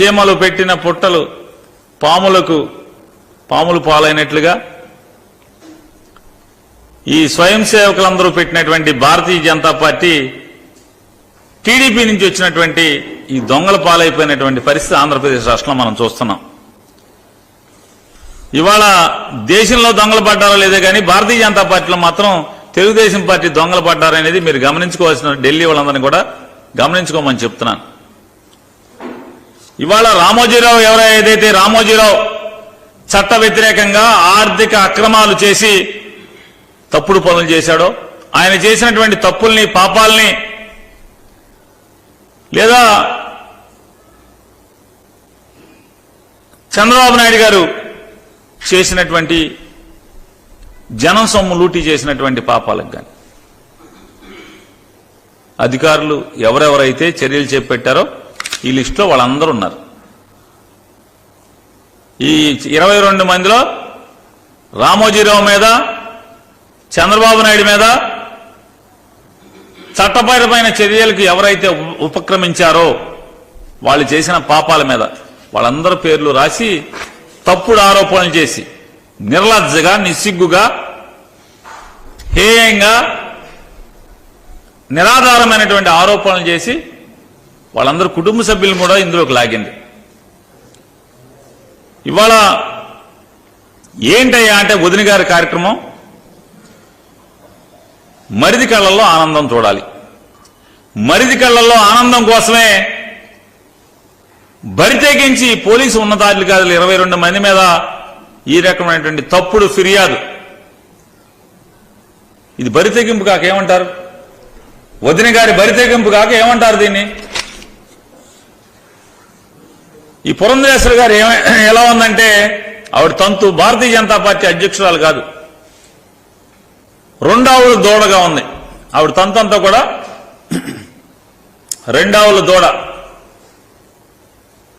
చీమలు పెట్టిన పుట్టలు పాములకు పాములు పాలైనట్లుగా ఈ స్వయం సేవకులందరూ పెట్టినటువంటి భారతీయ జనతా పార్టీ టీడీపీ నుంచి వచ్చినటువంటి ఈ దొంగల పాలైపోయినటువంటి పరిస్థితి ఆంధ్రప్రదేశ్ రాష్ట్రంలో మనం చూస్తున్నాం. ఇవాళ దేశంలో దొంగలు పడ్డారో లేదో కానీ భారతీయ జనతా పార్టీలో మాత్రం తెలుగుదేశం పార్టీ దొంగలు పడ్డారనేది మీరు గమనించుకోవాల్సిన ఢిల్లీ వాళ్ళందరినీ కూడా గమనించుకోమని చెప్తున్నాను. ఇవాళ రామోజీరావు ఎవరో ఏదైతే రామోజీరావు చట్ట వ్యతిరేకంగా ఆర్థిక అక్రమాలు చేసి తప్పుడు పనులు చేశాడో ఆయన చేసినటువంటి తప్పుల్ని పాపాల్ని లేదా చంద్రబాబు నాయుడు గారు చేసినటువంటి జనం సొమ్ము లూటీ చేసినటువంటి పాపాలకు కానీ అధికారులు ఎవరెవరైతే చర్యలు చేపట్టారో ఈ లిస్టులో వాళ్ళందరూ ఉన్నారు. ఈ ఇరవై రెండు మందిలో రామోజీరావు మీద చంద్రబాబు నాయుడు మీద చట్టపరమైన చర్యలకు ఎవరైతే ఉపక్రమించారో వాళ్ళు చేసిన పాపాల మీద వాళ్ళందరి పేర్లు రాసి తప్పుడు ఆరోపణలు చేసి నిర్లజ్జగా నిస్సిగ్గుగా హేయంగా నిరాధారమైనటువంటి ఆరోపణలు చేసి వాళ్ళందరూ కుటుంబ సభ్యులు కూడా ఇందులోకి లాగింది. ఇవాళ ఏంటయ్యా అంటే వదిన గారి కార్యక్రమం? మరిది కళ్ళల్లో ఆనందం చూడాలి. మరిది కళ్ళల్లో ఆనందం కోసమే బరితెగించి పోలీసు ఉన్నతాధికారులు ఇరవై రెండు మంది మీద ఈ రకమైనటువంటి తప్పుడు ఫిర్యాదు. ఇది బరితెగింపు కాక ఏమంటారు? వదిన గారి బరితెగింపు కాక ఏమంటారు దీన్ని? ఈ పురంధరేశ్వరి గారు ఏమ ఎలా ఉందంటే ఆవిడ తంతు భారతీయ జనతా పార్టీ అధ్యక్షురాలు కాదు. రెండావుల దూడగా ఉంది. ఆవిడ తంతు అంతా కూడా రెండావుల దూడ.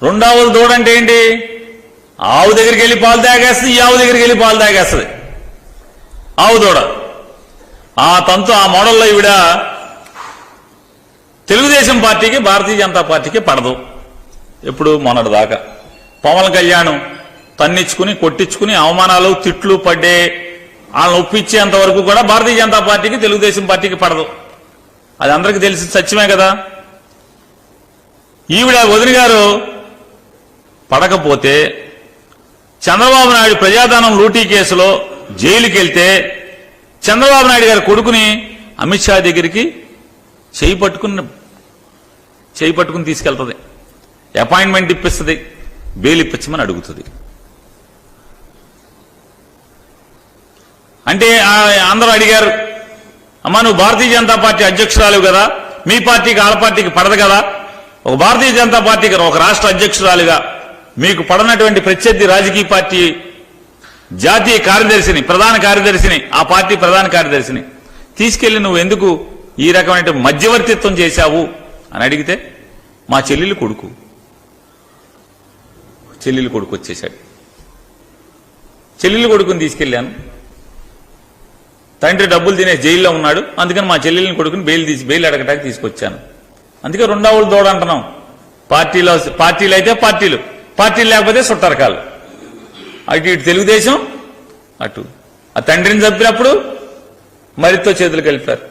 రెండావుల దూడ అంటే ఏంటి? ఆవు దగ్గరికి వెళ్ళి పాలు తాగేస్తుంది ఈ ఆవు దగ్గరికి వెళ్ళి పాలు తాగేస్తుంది. ఆవు దూడ. ఆ తంతు ఆ మోడల్లో ఈవిడ తెలుగుదేశం పార్టీకి భారతీయ జనతా పార్టీకి పడదు. ఎప్పుడు మొన్నటి దాకా. పవన్ కళ్యాణ్ తన్నిచ్చుకుని కొట్టించుకుని అవమానాలు తిట్లు పడ్డే వాళ్ళని ఒప్పించేంత వరకు కూడా భారతీయ జనతా పార్టీకి తెలుగుదేశం పార్టీకి పడదు. అది అందరికీ తెలిసి సత్యమే కదా. ఈవిడ వదిన గారు పడకపోతే చంద్రబాబు నాయుడు ప్రజాధనం లూటీ కేసులో జైలుకి వెళ్తే చంద్రబాబు నాయుడు గారి కొడుకుని అమిత్ షా దగ్గరికి చేయి పట్టుకుని చేయి పట్టుకుని తీసుకెళ్తుంది. అపాయింట్మెంట్ ఇప్పిస్తుంది బెయిల్ ఇప్పించమని అడుగుతుంది. అంటే ఆ అందరూ అడిగారు అమ్మా నువ్వు భారతీయ జనతా పార్టీ అధ్యక్షురాలు కదా మీ పార్టీకి ఆడ పార్టీకి పడదు కదా ఒక భారతీయ జనతా పార్టీకి ఒక రాష్ట్ర అధ్యక్షురాలుగా మీకు పడనటువంటి ప్రత్యర్థి రాజకీయ పార్టీ జాతీయ కార్యదర్శిని ప్రధాన కార్యదర్శిని ఆ పార్టీ ప్రధాన కార్యదర్శిని తీసుకెళ్ళి నువ్వు ఎందుకు ఈ రకమైన మధ్యవర్తిత్వం చేశావు అని అడిగితే మా చెల్లెలు కొడుకు. చెల్లెలు కొడుకు వచ్చేశాడు. చెల్లెలు కొడుకుని తీసుకెళ్ళాను. తండ్రి డబ్బులు తినే జైల్లో ఉన్నాడు. అందుకని మా చెల్లెల్ని కొడుకుని బెయిల్ తీసి బెయిల్ అడగటానికి తీసుకొచ్చాను. అందుకే రెండవ దోడ అంటున్నాం. పార్టీలో పార్టీలు అయితే పార్టీలు. పార్టీలు లేకపోతే సుట్టరకాలు. అటు ఇటు తెలుగుదేశం అటు. ఆ తండ్రిని చంపినప్పుడు మరితో చేతులు కలిపారు.